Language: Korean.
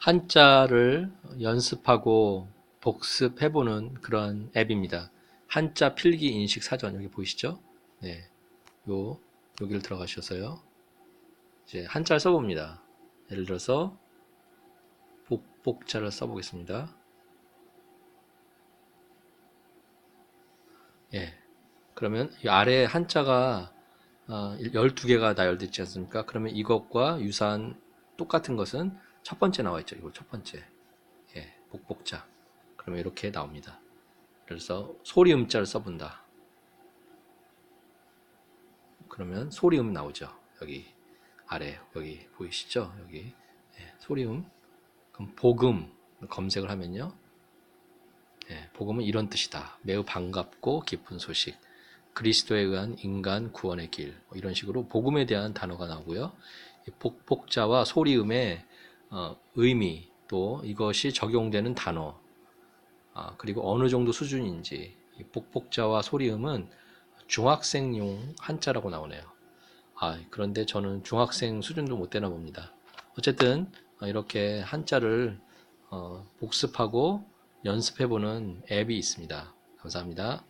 한자를 연습하고 복습해보는 그런 앱입니다. 한자 필기 인식 사전 여기 보이시죠? 네, 요 여기를 들어가셔서요. 이제 한자를 써봅니다. 예를 들어서 복복자를 써보겠습니다. 예. 그러면 이 아래 한자가 어, 12개가 나열되어 있지 않습니까? 그러면 이것과 유사한 똑같은 것은 첫 번째 나와 있죠. 이거 첫 번째. 예, 복복자. 그러면 이렇게 나옵니다. 그래서 소리 음자를 써본다. 그러면 소리음 나오죠. 여기 아래 여기 보이시죠? 여기 예, 소리음. 그럼 복음 검색을 하면요. 예, 복음은 이런 뜻이다. 매우 반갑고 기쁜 소식. 그리스도에 의한 인간 구원의 길. 뭐 이런 식으로 복음에 대한 단어가 나오고요. 복복자와 소리음의 어, 의미 또 이것이 적용되는 단어 아, 그리고 어느 정도 수준인지 복복자와 소리음은 중학생용 한자라고 나오네요. 아, 그런데 저는 중학생 수준도 못 되나 봅니다. 어쨌든 어, 이렇게 한자를 어, 복습하고 연습해보는 앱이 있습니다. 감사합니다.